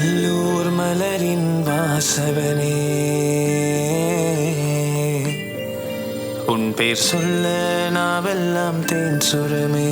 நல்லூர் மலரின் வாசவனே உன் பேர் சொல்ல நாவெல்லாம் தேன் சுரமே.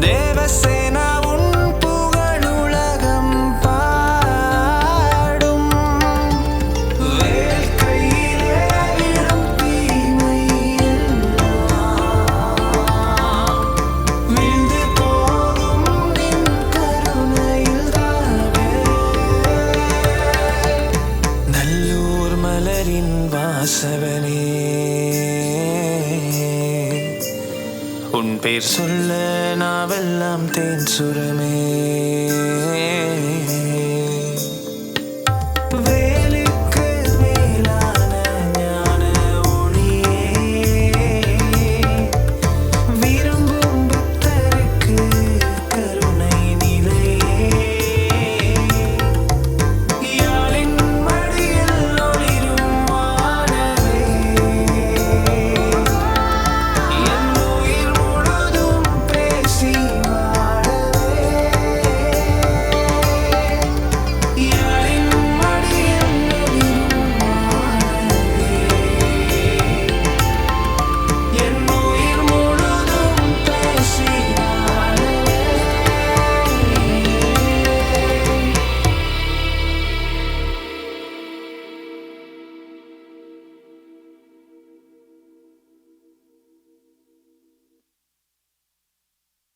தேவசேனா உன் புகழுலகம் பாடும். வேல் கையிலே விழும் தீமை எல்லாம் போகும் நின் கருணையில் நல்லூர் மலரின் வாசவனே உன் பேர்? சொல்ல நாவெல்லாம் தேன் சுரமே.